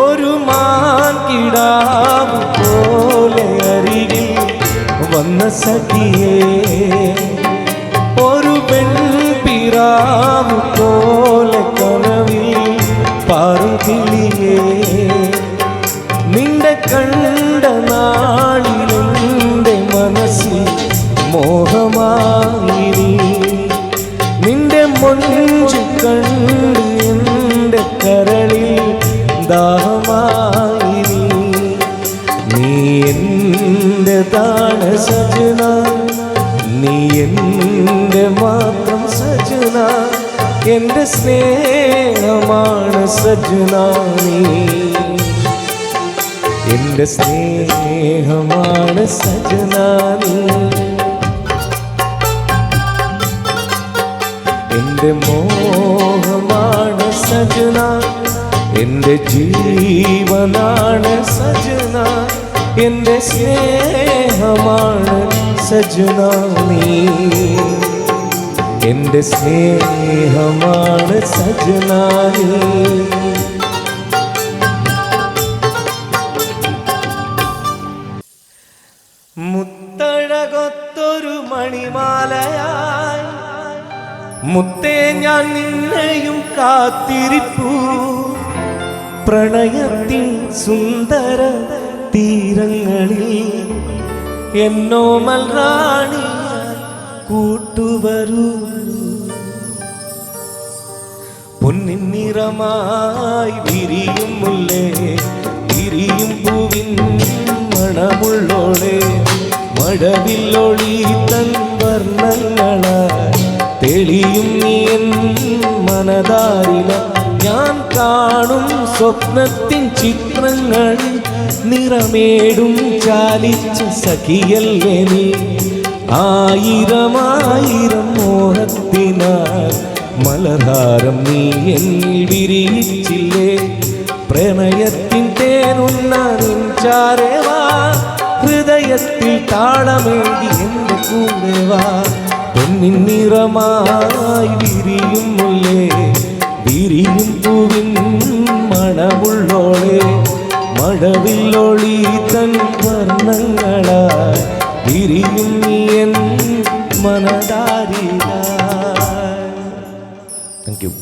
ഒരു മാൻ കിടാവ് പോലെ അരികിൽ വന്ന സഖിയേ ഒരു പെൺപിറാവ് പോലെ കനവിൽ പാറും കിളിയേ നിന്റെ കണ്ട നാളിലെന്റെ മനസ്സിൽ മോഹമായി. നിന്റെ മൊഞ്ചു കണ്ട് എന്റെ കരളിൽ ദാഹമായി നീ. എന്റെ എന്റെതാണ് സജന നീ എന്റെ മാത്രം സജന എന്റെ സ്നേഹമാണ് സജന നീ. എന്റെ സ്നേഹമാണ് സജന നീ. എന്റെ മോഹമാണ് സജന എന്റെ ജീവനാണ് സജന എന്റെ സ്നേഹമാണ് സജന നീ. എന്റെ സ്നേഹമാണ് സജന മുത്തഴകൊത്തൊരു മണിമാലയായി മുത്തേ ഞാൻ നിന്നെയും കാത്തിരിപ്പു. പ്രണയത്തിൻ സുന്ദര തീരങ്ങളിൽ എന്നോ മൽറാണി കൂട്ടുവരൂ. പൊന്നിൻ നിറമായി വിരിയും മുല്ലേ വിരിയും പൂവിൻ മണമുള്ളോളെ മഴവില്ലൊളി തൻ വർണങ്ങളായി തെളിയും നീ എൻ മനതാരില ഞാൻ കാണും സ്വപ്നത്തിൻ ചിത്രങ്ങളിൽ നിറമേടും ചാലിച്ച സഖിയല്ലേ നീ. ആയിരമായിരം മോഹത്തിനാൽ മലധാരം നീ എന്നിൽ വിരിയിച്ചില്ലേ. പ്രണയത്തിൻ തേനുന്ന നിൻചാരേവാ ഹൃദയത്തിൽ താളമേകി എന്റെ കൂടെവാ പൊന്നിൻ നിറമായി വിരിയും മുല്ലേ വിരിയും മഴവില്ലൊളി തൻ വർണങ്ങളായി വിരിയും എൻ മനതാരിക താങ്ക് യു